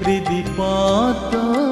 হৃদি পদ্ম